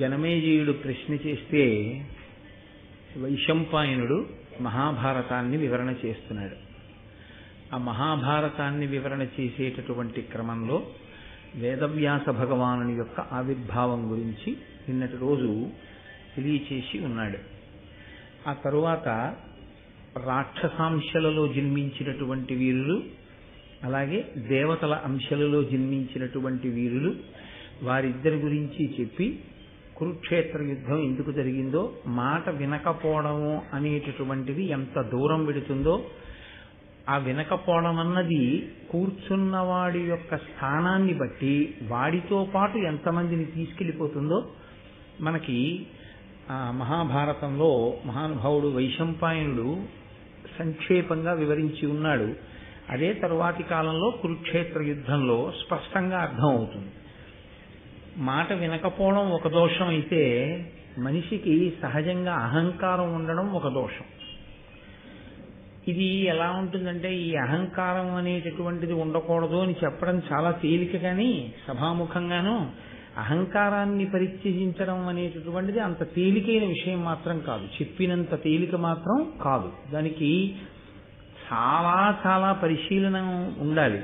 జనమేజయుడు ప్రశ్న చేస్తే వైశంపాయనుడు మహాభారతాన్ని వివరణ చేస్తున్నాడు. ఆ మహాభారతాన్ని వివరణ చేసేటటువంటి క్రమంలో వేదవ్యాస భగవానుని యొక్క ఆవిర్భావం గురించి నిన్నటి రోజు తెలియచేసి ఉన్నాడు. ఆ తరువాత రాక్షసాంశలలో జన్మించినటువంటి వీరులు అలాగే దేవతల అంశలలో జన్మించినటువంటి వీరులు వారిద్దరి గురించి చెప్పి కురుక్షేత్ర యుద్ధం ఎందుకు జరిగిందో మాట వినకపోవడము అనేటటువంటిది ఎంత దూరం పెడుతుందో ఆ వినకపోవడం అన్నది కూర్చున్నవాడి యొక్క స్థానాన్ని బట్టి వాడితో పాటు ఎంతమందిని తీసుకెళ్ళిపోతుందో మనకి మహాభారతంలో మహానుభావుడు వైశంపాయనుడు సంక్షేపంగా వివరించి ఉన్నాడు. అదే తరువాతి కాలంలో కురుక్షేత్ర యుద్ధంలో స్పష్టంగా అర్థం అవుతుంది మాట వినకపోవడం ఒక దోషం అయితే మనిషికి సహజంగా అహంకారం ఉండడం ఒక దోషం. ఇది ఎలా ఉంటుందంటే ఈ అహంకారం అనేటటువంటిది ఉండకూడదు అని చెప్పడం చాలా తేలిక కానీ సభాముఖంగాను అహంకారాన్ని పరిత్యజించడం అనేటటువంటిది అంత తేలికైన విషయం మాత్రం కాదు. చెప్పినంత తేలిక మాత్రం కాదు. దానికి చాలా చాలా పరిశీలన ఉండాలి.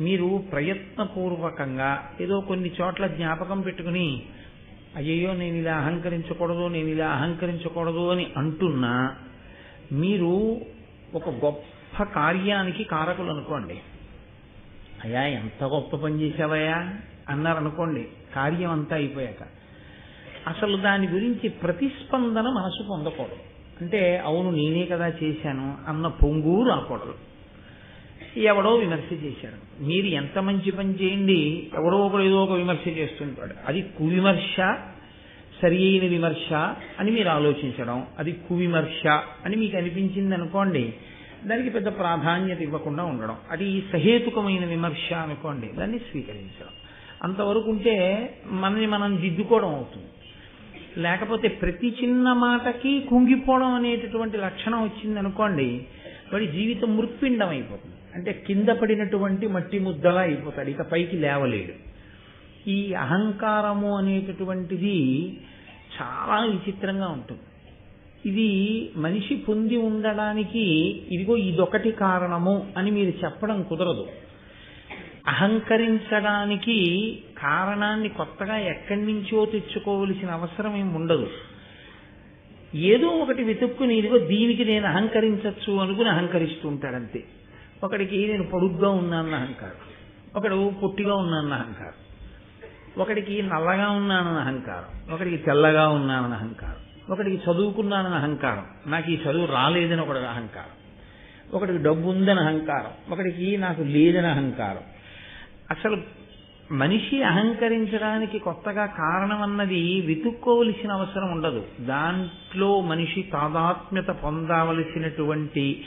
మీరు ప్రయత్నపూర్వకంగా ఏదో కొన్ని చోట్ల జ్ఞాపకం పెట్టుకుని అయ్యయ్యో నేను ఇలా అహంకరించకూడదు నేను ఇలా అహంకరించకూడదు అని అంటున్నా మీరు ఒక గొప్ప కార్యానికి కారకులు అనుకోండి. అయ్యా ఎంత గొప్ప పని చేసావయ్యా అన్నారనుకోండి కార్యం అంతా అయిపోయాక. అసలు దాని గురించి ప్రతిస్పందన మనసు పొందకూడదు. అంటే అవును నేనే కదా చేశాను అన్న పొంగు రాకూడదు. ఎవడో విమర్శ చేశాడు. మీరు ఎంత మంచి పని చేయండి ఎవడో ఒకడు ఏదో ఒక విమర్శ చేస్తుంటాడు. అది కువిమర్శ సరి అయిన విమర్శ అని మీరు ఆలోచించడం అది కువిమర్శ అని మీకు అనిపించింది అనుకోండి దానికి పెద్ద ప్రాధాన్యత ఇవ్వకుండా ఉండడం. అది సహేతుకమైన విమర్శ అనుకోండి దాన్ని స్వీకరించడం. అంతవరకు ఉంటే మనని మనం దిద్దుకోవడం అవుతుంది. లేకపోతే ప్రతి చిన్న మాటకి కుంగిపోవడం అనేటటువంటి లక్షణం వచ్చింది అనుకోండి వాడి జీవితం మృత్పిండం అయిపోతుంది. అంటే కింద పడినటువంటి మట్టి ముద్దలా అయిపోతాడు. ఇక పైకి లేవలేడు. ఈ అహంకారము అనేటటువంటిది చాలా విచిత్రంగా ఉంటుంది. ఇది మనిషి పొంది ఉండడానికి ఇదిగో ఇదొకటి కారణము అని మీరు చెప్పడం కుదరదు. అహంకరించడానికి కారణాన్ని కొత్తగా ఎక్కడి నుంచో తెచ్చుకోవలసిన అవసరం ఏమి ఉండదు. ఏదో ఒకటి వెతుక్కుని ఇదిగో దీనికి నేను అహంకరించవచ్చు అనుకుని అహంకరిస్తూ ఉంటాడంతే ఒకడికి నేను పొడుగ్గా ఉన్నానన్న అహంకారం. ఒకడు పొట్టిగా ఉన్నానన్న అహంకారం. ఒకడికి నల్లగా ఉన్నానన్న అహంకారం. ఒకడికి తెల్లగా ఉన్నానన్న అహంకారం. ఒకడికి చదువుకున్నానన్న అహంకారం. నాకు ఈ చదువు రాలేదని ఒకడు అహంకారం. ఒకడికి డబ్బు ఉందని అహంకారం. ఒకడికి నాకు లేదని అహంకారం. అసలు మనిషి అహంకరించడానికి కొత్తగా కారణం అన్నది వెతుక్కోవలసిన అవసరం ఉండదు. దాంట్లో మనిషి తాదాత్మ్యత పొందవలసినటువంటి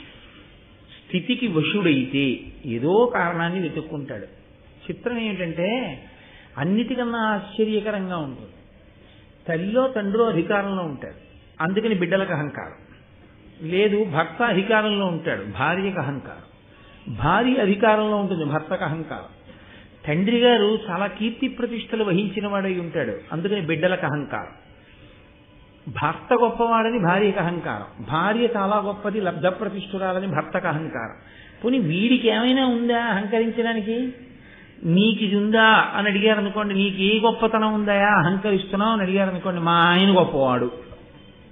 స్థితికి వశుడైతే ఏదో కారణాన్ని వెతుక్కుంటాడు. చిత్రం ఏమిటంటే అన్నిటికన్నా ఆశ్చర్యకరంగా ఉంటుంది. తల్లిలో తండ్రిలో అధికారంలో ఉంటాడు. అందుకని బిడ్డలకు అహంకారం. లేదు భర్త అధికారంలో ఉంటాడు. భార్యకు అహంకారం. భార్య అధికారంలో ఉంటుంది భర్తకు అహంకారం. తండ్రి గారు చాలా కీర్తి ప్రతిష్టలు వహించిన వాడై ఉంటాడు. అందుకని బిడ్డలకు అహంకారం. భర్త గొప్పవాడని భార్యకు అహంకారం. భార్య చాలా గొప్పది లబ్ధ ప్రతిష్ఠురాలని భర్తకు అహంకారం. పోనీ వీడికి ఏమైనా ఉందా అహంకరించడానికి? నీకు ఇది ఉందా అని అడిగారు అనుకోండి నీకు ఏ గొప్పతనం ఉందాయా అహంకరిస్తున్నావు అని అడిగారు అనుకోండి మా ఆయన గొప్పవాడు.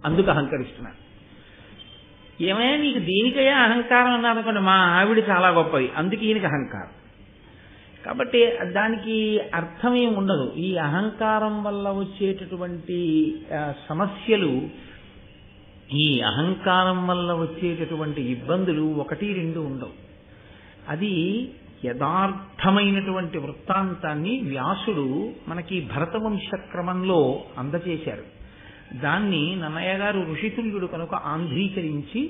అందుకు అహంకరిస్తున్నాను ఏమైనా నీకు దేనికయ్యా అహంకారం అన్నారనుకోండి మా ఆవిడ చాలా గొప్పది అందుకు ఈయనకి అహంకారం. కాబట్టి దానికి అర్థమేం ఉండదు. ఈ అహంకారం వల్ల వచ్చేటటువంటి సమస్యలు ఈ అహంకారం వల్ల వచ్చేటటువంటి ఇబ్బందులు ఒకటి రెండు ఉండవు. అది యథార్థమైనటువంటి వృత్తాంతాన్ని వ్యాసుడు మనకి భరతవంశ క్రమంలో దాన్ని నన్నయ్య గారు ఋషితుల్యుడు కనుక ఆంధ్రీకరించి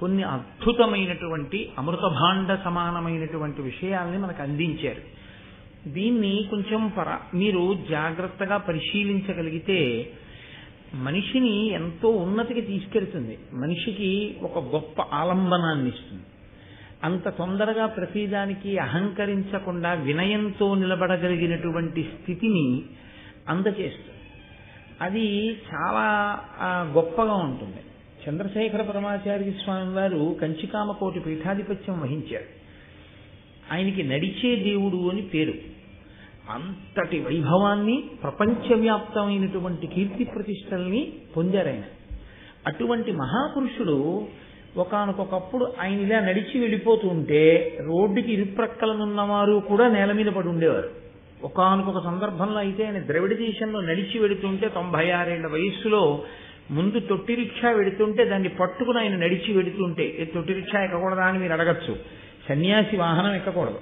కొన్ని అద్భుతమైనటువంటి అమృతభాండ సమానమైనటువంటి విషయాల్ని మనకు అందించారు. దీన్ని కొంచెం పర మీరు జాగ్రత్తగా పరిశీలించగలిగితే మనిషిని ఎంతో ఉన్నతికి తీసుకెళ్తుంది. మనిషికి ఒక గొప్ప ఆలంబనాన్ని ఇస్తుంది. అంత తొందరగా ప్రతిదానికి అహంకరించకుండా వినయంతో నిలబడగలిగినటువంటి స్థితిని అందచేస్తుంది. అది చాలా గొప్పగా ఉంటుంది. చంద్రశేఖర పరమాచార్య స్వామి వారు కంచికామకోటి పీఠాధిపత్యం వహించారు. ఆయనకి నడిచే దేవుడు అని పేరు. అంతటి వైభవాన్ని ప్రపంచవ్యాప్తమైనటువంటి కీర్తి ప్రతిష్టల్ని పొందారు ఆయన. అటువంటి మహాపురుషుడు ఒకనకొకప్పుడు ఆయన ఇలా నడిచి వెళ్ళిపోతూ ఉంటే రోడ్డుకి ఇరుప్రక్కలనున్నవారు కూడా నేల మీద పడి ఉండేవారు. ఒకనకొక సందర్భంలో అయితే ఆయన ద్రవిడ దేశంలో నడిచి వెడుతుంటే తొంభై ఆరేళ్ళ వయస్సులో ముందు తొట్టి రిక్షా వెడుతుంటే దాన్ని పట్టుకుని ఆయన నడిచి వెడుతుంటే తొట్టి రిక్షా ఎక్కకూడదా? అని మీరు అడగచ్చు. సన్యాసి వాహనం ఎక్కకూడదు.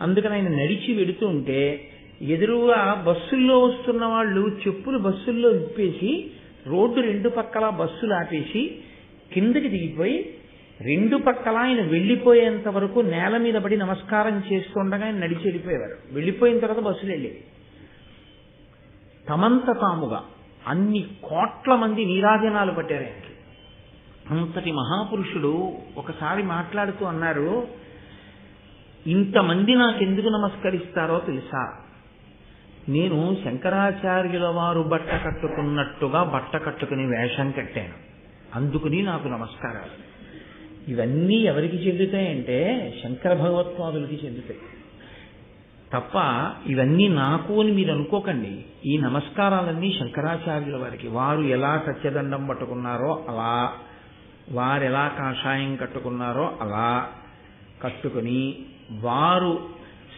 అందుకని ఆయన నడిచి వెడుతుంటే ఎదురుగా బస్సుల్లో వస్తున్న వాళ్ళు చెప్పులు బస్సుల్లో విప్పేసి రోడ్డు రెండు పక్కల బస్సులు ఆపేసి కిందకి దిగిపోయి రెండు పక్కల ఆయన వెళ్ళిపోయేంత వరకు నేల మీద పడి నమస్కారం చేస్తుండగా ఆయన నడిచి వెళ్ళిపోయేవారు. వెళ్ళిపోయిన తర్వాత బస్సులు వెళ్ళేవి. తమంత తాముగా అన్ని కోట్ల మంది నీరాజనాలు పట్టారు ఆయనకి. అంతటి మహాపురుషుడు ఒకసారి మాట్లాడుతూ అన్నారు ఇంతమంది నాకెందుకు నమస్కరిస్తారో తెలుసా? నేను శంకరాచార్యుల వారు బట్ట కట్టుకున్నట్టుగా బట్ట కట్టుకుని వేషం కట్టాను. అందుకుని నాకు నమస్కారాలు. ఇవన్నీ ఎవరికి చెందుతాయంటే శంకర భగవత్పాదులకి చెందుతాయి. తప్ప ఇవన్నీ నాకు అని మీరు అనుకోకండి. ఈ నమస్కారాలన్నీ శంకరాచార్యుల వారికి. వారు ఎలా సత్యదండం పట్టుకున్నారో అలా. వారు ఎలా కాషాయం కట్టుకున్నారో అలా కట్టుకుని వారు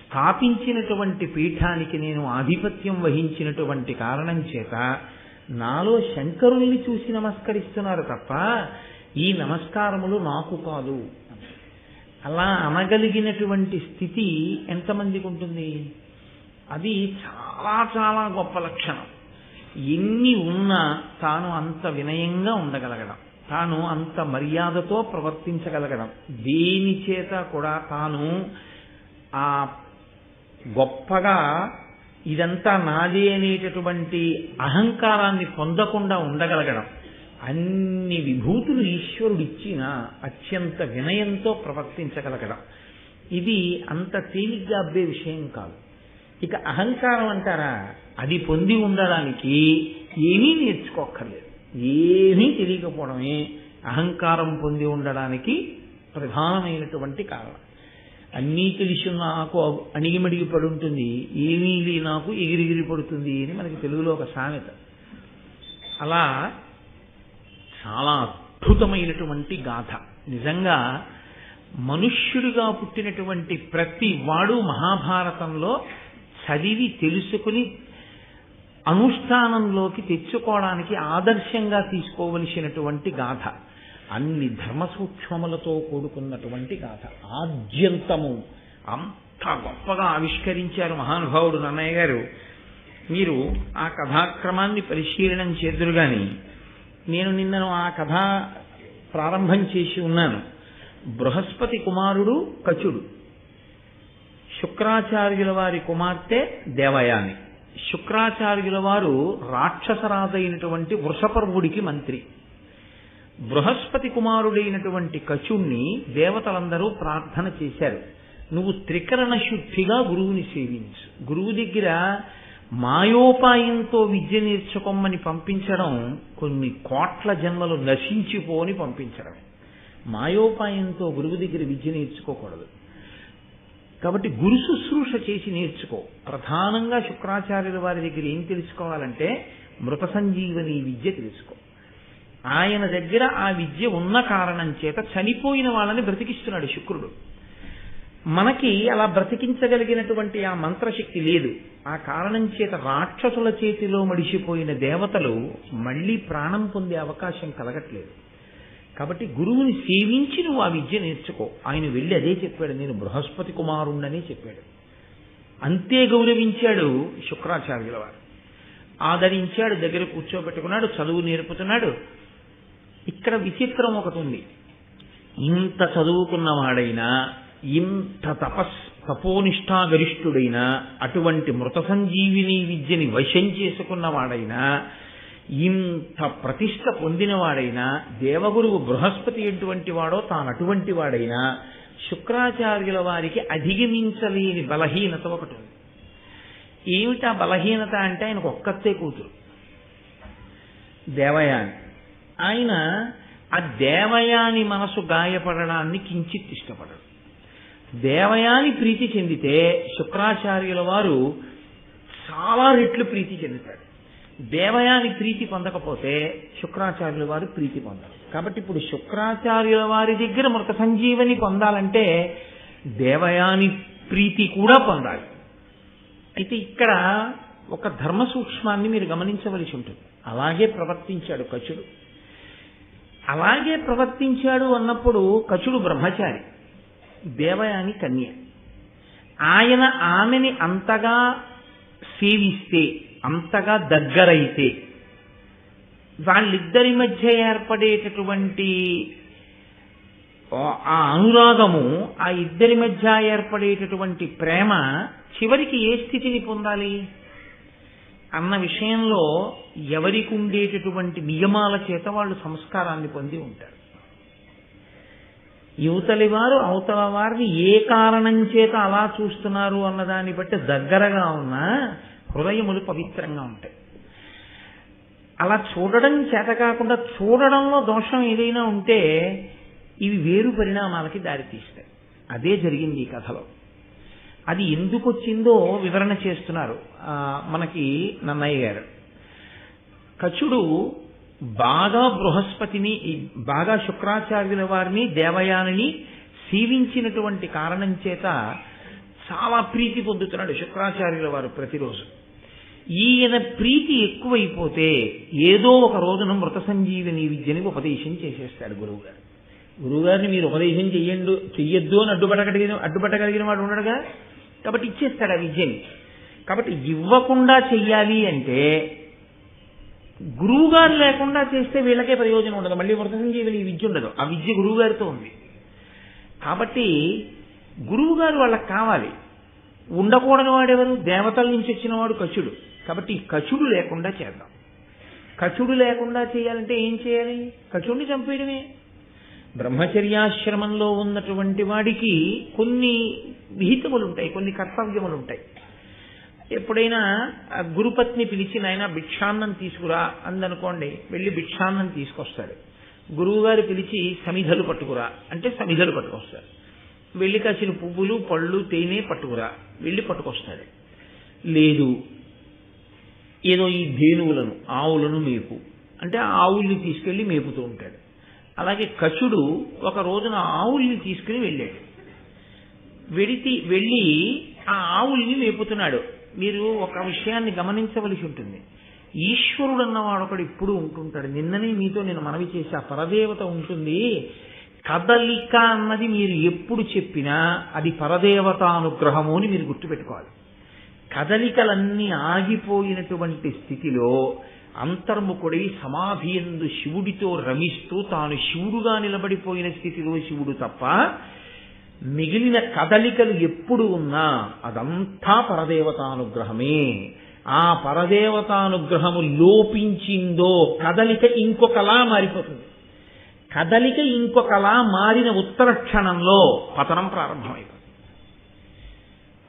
స్థాపించినటువంటి పీఠానికి నేను ఆధిపత్యం వహించినటువంటి కారణం చేత నాలో శంకరుల్ని చూసి నమస్కరిస్తున్నారు తప్ప ఈ నమస్కారములు నాకు కాదు. అలా అనగలిగినటువంటి స్థితి ఎంతమందికి ఉంటుంది? అది చాలా చాలా గొప్ప లక్షణం. ఎన్ని ఉన్నా తాను అంత వినయంగా ఉండగలగడం తాను అంత మర్యాదతో ప్రవర్తించగలగడం దేని చేత కూడా తాను ఆ గొప్పగా ఇదంతా నాది అనేటటువంటి అహంకారాన్ని పొందకుండా ఉండగలగడం. అన్ని విభూతులు ఈశ్వరుడు ఇచ్చిన అత్యంత వినయంతో ప్రవర్తించగలగడం. ఇది అంత తేలిగ్గా అబ్బే విషయం కాదు. ఇక అహంకారం అంటారా? అది పొంది ఉండడానికి ఏమీ నేర్చుకోక్కర్లేదు. ఏమీ తెలియకపోవడమే అహంకారం పొంది ఉండడానికి ప్రధానమైనటువంటి కారణం. అన్నీ తెలిసి నాకు అణిగిమడిగి పడుంటుంది. ఏమీ నాకు ఎగిరిగిరి పడుతుంది అని మనకి తెలుగులో ఒక సామెత. అలా చాలా అద్భుతమైనటువంటి గాథ. నిజంగా మనుష్యుడిగా పుట్టినటువంటి ప్రతి వాడు మహాభారతంలో చదివి తెలుసుకుని అనుష్ఠానంలోకి తెచ్చుకోవడానికి ఆదర్శంగా తీసుకోవలసినటువంటి గాథ. అన్ని ధర్మ సూక్ష్మములతో కూడుకున్నటువంటి గాథ. ఆద్యంతము. అంత గొప్పగా ఆవిష్కరించారు మహానుభావుడు నన్నయ్య గారు. మీరు ఆ కథాక్రమాన్ని పరిశీలనం చేదురుగాని నేను నిన్నను ఆ కథ ప్రారంభం చేసి ఉన్నాను. బృహస్పతి కుమారుడు కచుడు. శుక్రాచార్యుల వారి కుమార్తె దేవయాని. శుక్రాచార్యుల వారు రాక్షసరాజైనటువంటి వృషపర్వుడికి మంత్రి. బృహస్పతి కుమారుడైనటువంటి కచుణ్ణి దేవతలందరూ ప్రార్థన చేశారు. నువ్వు త్రికరణ శుద్ధిగా గురువుని సేవించు. గురువు దగ్గర మాయోపాయంతో విద్య నేర్చుకోమని పంపించడం కొన్ని కోట్ల జన్మలు నశించిపోని పంపించడం మాయోపాయంతో గురువు దగ్గర విద్య నేర్చుకోకూడదు. కాబట్టి గురు శుశ్రూష చేసి నేర్చుకో. ప్రధానంగా శుక్రాచార్యుల వారి దగ్గర ఏం తెలుసుకోవాలంటే మృత సంజీవని విద్య తెలుసుకో. ఆయన దగ్గర ఆ విద్య ఉన్న కారణం చేత చనిపోయిన వాళ్ళని బ్రతికిస్తున్నాడు శుక్రుడు. మనకి అలా బ్రతికించగలిగినటువంటి ఆ మంత్రశక్తి లేదు. ఆ కారణం చేత రాక్షసుల చేతిలో మడిసిపోయిన దేవతలు మళ్ళీ ప్రాణం పొందే అవకాశం కలగట్లేదు. కాబట్టి గురువుని సేవించి నువ్వు ఆ విద్య నేర్చుకో. ఆయన వెళ్ళి అదే చెప్పాడు నేను బృహస్పతి కుమారుణ్ణనే చెప్పాడు. అంతే గౌరవించాడు శుక్రాచార్యుల వారు. ఆదరించాడు దగ్గర కూర్చోబెట్టుకున్నాడు చదువు నేర్పుతున్నాడు. ఇక్కడ విచిత్రం ఒకటి ఉంది. ఇంత చదువుకున్నవాడైనా ఇంత తపస్ తపోనిష్టాగరిష్ఠుడైనా అటువంటి మృత సంజీవిని విద్యని వశం చేసుకున్నవాడైనా ఇంత ప్రతిష్ట పొందినవాడైనా దేవగురువు బృహస్పతి ఎటువంటి వాడో తాను అటువంటి వాడైనా శుక్రాచార్యుల వారికి అధిగమించలేని బలహీనత ఒకటి ఉంది. ఏమిటా బలహీనత అంటే ఆయనకు ఒక్కతే కూతురు. దేవయాని. ఆయన ఆ దేవయాని మనసు గాయపడడాన్ని కించిత్ ఇష్టపడడు. దేవయాని ప్రీతి చెందితే శుక్రాచార్యుల వారు చాలా రెట్లు ప్రీతి చెందుతాడు దేవయాని ప్రీతి పొందకపోతే శుక్రాచార్యుల వారు ప్రీతి పొందారు. కాబట్టి ఇప్పుడు శుక్రాచార్యుల వారి దగ్గర మృత సంజీవని పొందాలంటే దేవయాని ప్రీతి కూడా పొందాలి. అయితే ఇక్కడ ఒక ధర్మ సూక్ష్మాన్ని మీరు గమనించవలసి ఉంటుంది. అలాగే ప్రవర్తించాడు కచుడు. అలాగే ప్రవర్తించాడు అన్నప్పుడు కచుడు బ్రహ్మచారి. దేవయాని కన్య. ఆయన ఆమెని అంతగా సేవిస్తే అంతగా దగ్గరైతే వాళ్ళిద్దరి మధ్య ఏర్పడేటటువంటి ఆ అనురాగము ఆ ఇద్దరి మధ్య ఏర్పడేటటువంటి ప్రేమ చివరికి ఏ స్థితిని పొందాలి? అన్న విషయంలో ఎవరికి ఉండేటటువంటి నియమాల చేత వాళ్ళు సంస్కారాన్ని పొంది ఉంటారు. యువతలి వారు అవతల వారిని ఏ కారణం చేత అలా చూస్తున్నారు అన్నదాన్ని బట్టి దగ్గరగా ఉన్న హృదయములు పవిత్రంగా ఉంటాయి. అలా చూడడం చేత కాకుండా చూడడంలో దోషం ఏదైనా ఉంటే ఇవి వేరు పరిణామాలకి దారితీస్తాయి అదే జరిగింది ఈ కథలో. అది ఎందుకు వచ్చిందో వివరణ చేస్తున్నారు మనకి నన్నయ్య గారు. కచుడు బాగా బృహస్పతిని బాగా శుక్రాచార్యుల వారిని దేవయానిని సేవించినటువంటి కారణం చేత చాలా ప్రీతి పొందుతున్నాడు శుక్రాచార్యుల వారు ప్రతిరోజు. ఈయన ప్రీతి ఎక్కువైపోతే ఏదో ఒక రోజున మృత సంజీవిని విద్యని ఉపదేశం చేసేస్తాడు గురువుగారు. గురువుగారిని మీరు ఉపదేశం చెయ్యండు చెయ్యొద్దు అని అడ్డుపడగలిగిన అడ్డుపడగలిగిన వాడు ఉండడుగా? కాబట్టి ఇచ్చేస్తాడు ఆ విద్యని. కాబట్టి ఇవ్వకుండా చెయ్యాలి అంటే గురువుగారు లేకుండా చేస్తే వీళ్ళకే ప్రయోజనం ఉండదు. మళ్ళీ మృత సంజీవిని ఈ విద్య ఉండదు. ఆ విద్య గురువుగారితో ఉంది. కాబట్టి గురువుగారు వాళ్ళకి కావాలి. ఉండకూడని వాడెవరు? దేవతల నుంచి వచ్చిన వాడు కచుడు. కాబట్టి కచుడు లేకుండా చేద్దాం. కచుడు లేకుండా చేయాలంటే ఏం చేయాలి? కచుడిని చంపేయడమే. బ్రహ్మచర్యాశ్రమంలో ఉన్నటువంటి వాడికి కొన్ని విహితములు ఉంటాయి కొన్ని కర్తవ్యములు ఉంటాయి ఎప్పుడైనా గురుపత్ని పిలిచి నాయన భిక్షాన్నం తీసుకురా అందనుకోండి వెళ్ళి భిక్షాన్నం తీసుకొస్తాడు. గురువుగారు పిలిచి సమిధలు పట్టుకురా. అంటే సమిధలు పట్టుకొస్తాడు వెళ్ళి కాసిన పువ్వులు పళ్ళు తేనె పట్టుకురా. వెళ్ళి పట్టుకొస్తాడు. లేదు. ఏదో ఈ ధేనువులను ఆవులను మేపు. అంటే ఆవుల్ని తీసుకెళ్ళి మేపుతూ ఉంటాడు. అలాగే కచుడు ఒక రోజున ఆవుల్ని తీసుకుని వెళ్ళాడు. వెడితి వెళ్ళి ఆ ఆవుల్ని మేపుతున్నాడు. మీరు ఒక విషయాన్ని గమనించవలసి ఉంటుంది. ఈశ్వరుడు అన్నవాడు ఒకడు ఇప్పుడు ఉంటుంటాడు. నిన్ననే మీతో నేను మనవి చేసి ఆ పరదేవత ఉంటుంది. కదలిక అన్నది మీరు ఎప్పుడు చెప్పినా అది పరదేవతానుగ్రహము అని మీరు గుర్తుపెట్టుకోవాలి. కదలికలన్నీ ఆగిపోయినటువంటి స్థితిలో అంతర్ముఖుడై సమాధి ఎందు శివుడితో రమిస్తూ తాను శివుడుగా నిలబడిపోయిన స్థితిలో శివుడు తప్ప మిగిలిన కదలికలు ఎప్పుడు ఉన్నా అదంతా పరదేవతానుగ్రహమే. ఆ పరదేవతానుగ్రహము లోపించిందో కదలిక ఇంకొకలా మారిపోతుంది. కదలిక ఇంకొకలా మారిన ఉత్తర క్షణంలో పతనం ప్రారంభమైపోతుంది.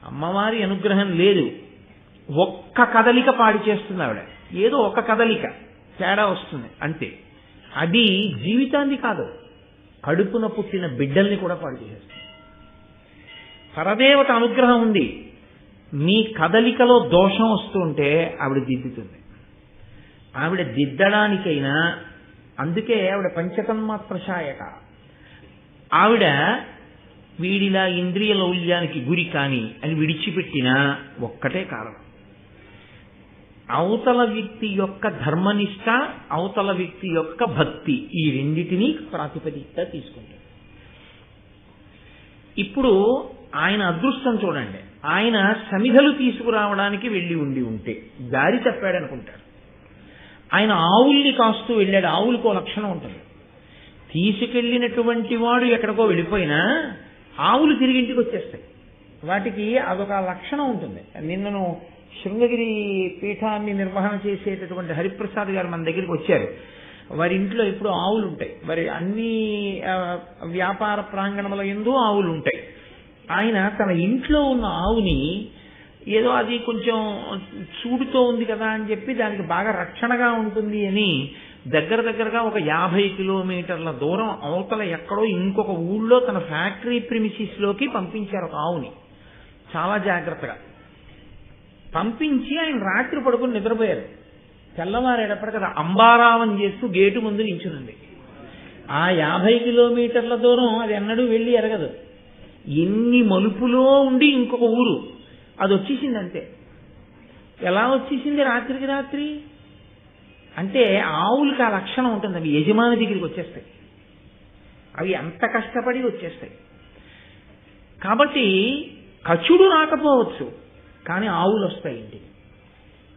అమ్మవారి అనుగ్రహం లేదు. ఒక్క కదలిక పాడి చేస్తుంది ఆవిడ. ఏదో ఒక కదలిక తేడా వస్తుంది అంతే. అది జీవితాన్ని కాదు. కడుపున పుట్టిన బిడ్డల్ని కూడా పాడు చేసేస్తుంది. పరదేవత అనుగ్రహం ఉంది. మీ కదలికలో దోషం వస్తుంటే ఆవిడ దిద్దుతుంది. ఆవిడ దిద్దడానికైనా అందుకే ఆవిడ పంచతన్మాత్రశాయక. ఆవిడ వీడిలా ఇంద్రియ లౌల్యానికి గురి కాని అని విడిచిపెట్టిన ఒక్కటే కారణం. అవతల వ్యక్తి యొక్క ధర్మనిష్ట అవతల వ్యక్తి యొక్క భక్తి ఈ రెండిటినీ ప్రాతిపదికగా తీసుకుంటాడు ఇప్పుడు ఆయన అదృష్టం చూడండి. ఆయన సమిధలు తీసుకురావడానికి వెళ్ళి ఉండి ఉంటే దారి తప్పాడనుకుంటారు. ఆయన ఆవుల్ని కాస్తూ వెళ్ళాడు. ఆవులకు లక్షణం ఉంటుంది. తీసుకెళ్ళినటువంటి వాడు ఎక్కడికో వెళ్ళిపోయినా ఆవులు తిరిగి ఇంటికి వచ్చేస్తాయి. వాటికి అదొక లక్షణం ఉంటుంది. నిన్నను శృంగగిరి పీఠాన్ని నిర్వహణ చేసేటటువంటి హరిప్రసాద్ గారు మన దగ్గరికి వచ్చారు. వారి ఇంట్లో ఇప్పుడు ఆవులు ఉంటాయి వారి అన్ని వ్యాపార ప్రాంగణముల ఎందు ఆవులు ఉంటాయి ఆయన తన ఇంట్లో ఉన్న ఆవుని ఏదో అది కొంచెం చూడుతో ఉంది కదా అని చెప్పి దానికి బాగా రక్షణగా ఉంటుంది అని దగ్గర దగ్గరగా ఒక యాభై కిలోమీటర్ల దూరం అవతల ఎక్కడో ఇంకొక ఊళ్ళో తన ఫ్యాక్టరీ ప్రిమిసిస్లోకి పంపించారు ఒక ఆవుని. చాలా జాగ్రత్తగా. పంపించి ఆయన రాత్రి పడుకుని నిద్రపోయారు. తెల్లవారేటప్పటికదా అంబారావం చేస్తూ గేటు ముందు నించునుంది. ఆ యాభై కిలోమీటర్ల దూరం అది ఎన్నడూ వెళ్ళి ఎరగదు. ఎన్ని మలుపులో ఉండి ఇంకొక ఊరు. అది వచ్చేసింది అంతే ఎలా వచ్చేసింది రాత్రికి రాత్రి? అంటే ఆవులకి ఆ లక్షణం ఉంటుంది. అవి యజమాని దగ్గరికి వచ్చేస్తాయి. అవి ఎంత కష్టపడి వచ్చేస్తాయి. కాబట్టి కచుడు రాకపోవచ్చు కానీ ఆవులు వస్తాయి ఇంటికి.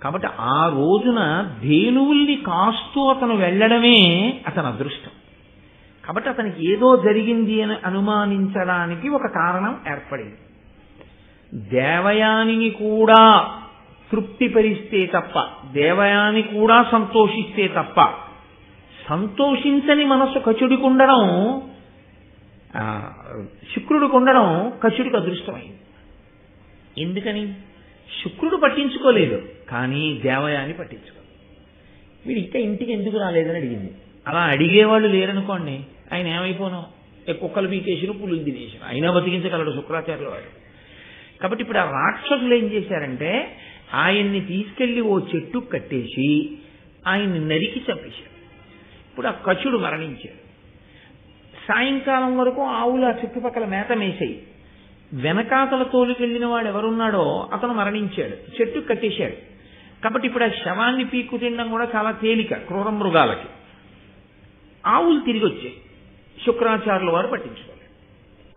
కాబట్టి ఆ రోజున ధేనువుల్ని కాస్తూ అతను వెళ్ళడమే అతని అదృష్టం. కాబట్టి అతనికి ఏదో జరిగింది అని అనుమానించడానికి ఒక కారణం ఏర్పడింది. దేవయానిని కూడా తృప్తిపరిస్తే తప్ప దేవయాని కూడా సంతోషిస్తే తప్ప సంతోషించని మనసు కచుడికి ఉండడం ఆ, శుక్రుడికి ఉండడం కచుడికి అదృష్టమైంది. ఎందుకని? శుక్రుడు పట్టించుకోలేదు కానీ దేవయాని పట్టించుకోలేదు. వీడు ఇంకా ఇంటికి ఎందుకు రాలేదని అడిగింది. అలా అడిగేవాళ్ళు లేరనుకోండి ఆయన ఏమైపోను? కుక్కలు పీకేసిన పులులు తినేసిన. అయినా బతికించగలడు శుక్రాచార్యుల వాడు. కాబట్టి ఇప్పుడు ఆ రాక్షసులు ఏం చేశారంటే ఆయన్ని తీసుకెళ్ళి ఓ చెట్టు కట్టేసి ఆయన్ని నరికి చంపేశారు. ఇప్పుడు ఆ కచుడు మరణించాడు. సాయంకాలం వరకు ఆవులు ఆ చుట్టుపక్కల మేత మేసాయి. వెనకాతల తోలుకెళ్ళిన వాడు ఎవరున్నాడో అతను మరణించాడు. చెట్టు కట్టేశాడు. కాబట్టి ఇప్పుడు ఆ శవాన్ని పీక్కు తినడం కూడా చాలా తేలిక క్రూర మృగాలకి. ఆవులు తిరిగి వచ్చాయి శుక్రాచార్యుల వారు పట్టించుకోలేదు.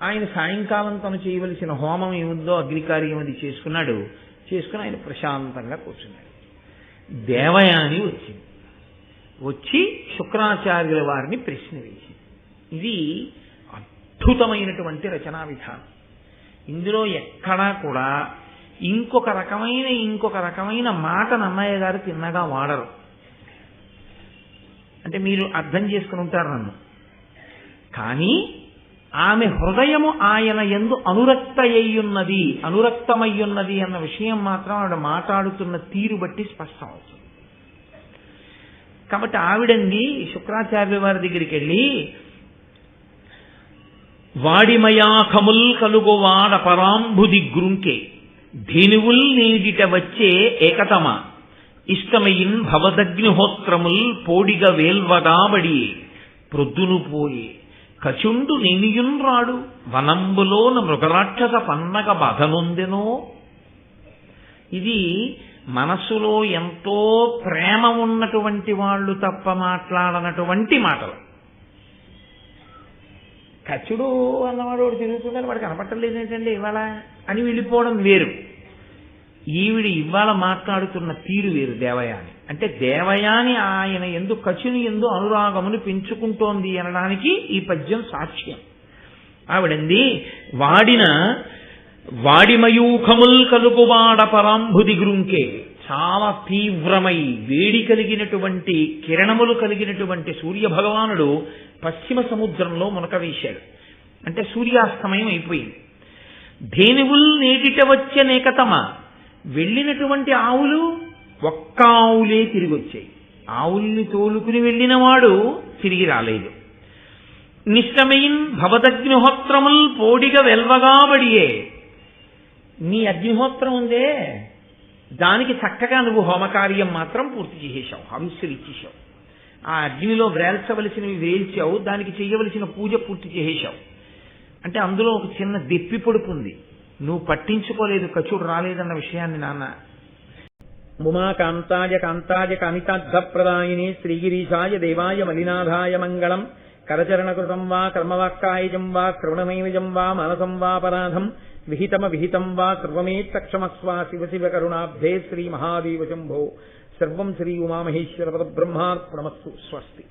ఆయన సాయంకాలం తను చేయవలసిన హోమం ఏముందో అగ్నికార్యం అది చేసుకున్నాడు. చేసుకుని ఆయన ప్రశాంతంగా కూర్చున్నాడు. దేవయాని వచ్చింది. వచ్చి శుక్రాచార్యుల వారిని ప్రశ్న వేసింది. ఇది అద్భుతమైనటువంటి రచనా విధానం. ఇందులో ఎక్కడా కూడా ఇంకొక రకమైన ఇంకొక రకమైన మాట నన్నయ్య గారు తిన్నగా వాడరు. అంటే మీరు అర్థం చేసుకుని ఉంటారు నన్ను. కానీ ఆమె హృదయము ఆయన ఎందు అనురక్తయ్యున్నది అనురక్తమయ్యున్నది అన్న విషయం మాత్రం ఆవిడ మాట్లాడుతున్న తీరు బట్టి స్పష్టం అవుతుంది కాబట్టి ఆవిడంది శుక్రాచార్య వారి దగ్గరికి వెళ్ళి వాడిమయాఖముల్ కలుగువాడ పరాంబుది గ్రుంకే ధేనువుల్ నీడిట వచ్చే ఏకతమ ఇష్టమయిన్ భవదగ్నిహోత్రముల్ పోడిగ వేల్వడాబడి ప్రొద్దును పోయే కచుండు నేనియున్రాడు వనంబులోన మృగరాక్షస పన్నగ బాధనొందెనో. ఇది మనసులో ఎంతో ప్రేమ ఉన్నటువంటి వాళ్ళు తప్ప మాట్లాడనటువంటి మాటలు. కచుడు అన్నవాడు వాడు తిరుగుతున్నాడు వాడు కనపట్టలేదు ఏంటండి ఇవాళ? అని వెళ్ళిపోవడం వేరు. ఈవిడ ఇవాళ మాట్లాడుతున్న తీరు వేరు దేవయాని. అంటే దేవయాని ఆయన ఎందు కచుని ఎందు అనురాగమును పెంచుకుంటోంది అనడానికి ఈ పద్యం సాక్ష్యం. ఆవిడంది వాడిన వాడిమయూఖముల్ కలుపువాడ పరాంభుది గ్రుంకే చాలా తీవ్రమై వేడి కలిగినటువంటి కిరణములు కలిగినటువంటి సూర్య భగవానుడు పశ్చిమ సముద్రంలో మునక వేశాడు. అంటే సూర్యాస్తమయం అయిపోయింది. ధేనువుల్ నేటిట వచ్చే నేకతమ. వెళ్ళినటువంటి ఆవులు ఒక్క ఆవులే తిరిగి వచ్చాయి ఆవుల్ని తోలుకుని వెళ్ళినవాడు తిరిగి రాలేదు. నిష్టమయిన్ భవదగ్నిహోత్రముల్ పోడిగ వెల్వగాబడియే. నీ అగ్నిహోత్రం ఉందే. దానికి చక్కగా నువ్వు హోమకార్యం మాత్రం పూర్తి చేసేశావు. హంసలు ఇచ్చేశావు. ఆ అగ్నిలో వ్రేల్చవలసినవి వేల్చావు. దానికి చేయవలసిన పూజ పూర్తి చేసేశావు. అంటే అందులో ఒక చిన్న దెప్పి పడుకుంది నువ్వు పట్టించుకోలేదు కచుడు రాలేదన్న విషయాన్ని నాన్న ముమాకాంతాయ కాంతాయ కామితార్థప్రదాయిని శ్రీగిరీశాయ దేవాయ మలినాథాయ మంగళం కరచరణకృతం వా కర్మవాక్కాయజం వా శ్రవణమైవజం వా మనసం వా పరాధం విహితమ విహితం వా సర్వమేత్తక్షమస్వ శివ శివ కరుణాబ్ధే శ్రీ మహాదేవ శంభో సర్వం శ్రీ ఉమామహేశ్వర పద బ్రహ్మార్పణమస్సు స్వస్తి